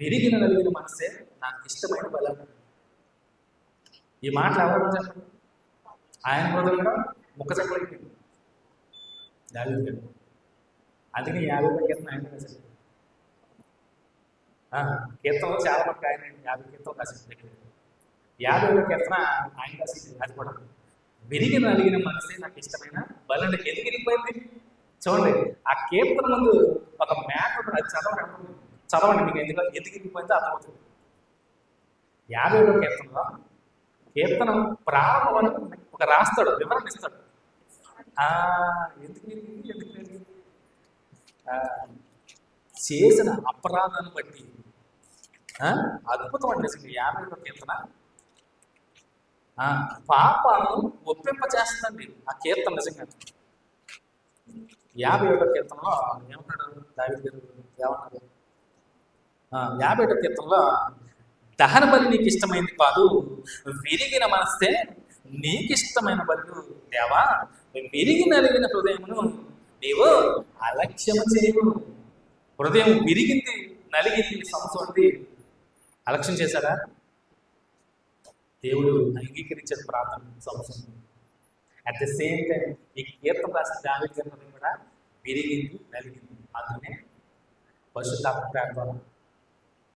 విరిగిన నలిగిన మనసే నాకు ఇష్టమైన బలం. ఈ మాటలు ఎవరు చెప్పండి ఆయన హృదయం కూడా ముక్క చెప్పలేకపోయింది దావీదు గారు అందుకే యాభై కీర్తన ఆయన రాశాడు కీర్తనలో చాలా మంది ఆయన యాభై కీర్తనలు రాశాడు యాభై కీర్తన ఆయన రాసింది అది కూడా. విరిగిన నలిగిన మనసే నాకు ఇష్టమైన బలండి ఎందుకు వెళ్ళిపోయింది చూడండి ఆ కీర్తన ముందు ఒక మ్యాప్ అది చదవడం చదవండి మీకు ఎందుకు ఎదిగిపోయిందో అర్థమవుతుంది. యాభై ఏడో కీర్తనలో కీర్తనం ప్రారంభం ఒక రాస్తాడు వివరణ ఇస్తాడు. ఆ, ఎందుకు ఎందుకు చేసిన అపరాధాన్ని బట్టి. ఆ, అద్భుతం అండి నిజంగా యాభై ఏడో కీర్తన. ఆ, పాపాలను ఒప్పింప చేస్తుందండి ఆ కీర్తన నిజంగా. యాభై ఏడో కీర్తనలో ఏమన్నాడు? దావి గారు ఏమన్నాడు యాభై ఒకటో కీర్తనలో దహన బలి నీకు ఇష్టమైంది కాదు విరిగిన మనస్తే నీకు ఇష్టమైన బలు దేవా విరిగి నలిగిన హృదయమును నీవు అలక్ష్యము చేయవు హృదయం విరిగింది నలిగింది సంసోంది అలక్ష్యం చేశాడా దేవుడు అంగీకరించిన ప్రార్థన సంవత్సరం. అట్ ద సేమ్ టైం ఈ కీర్తన రాసిన దావి కూడా విరిగింది నలిగింది. అందుకనే పశుతాత్మ ప్రార్థన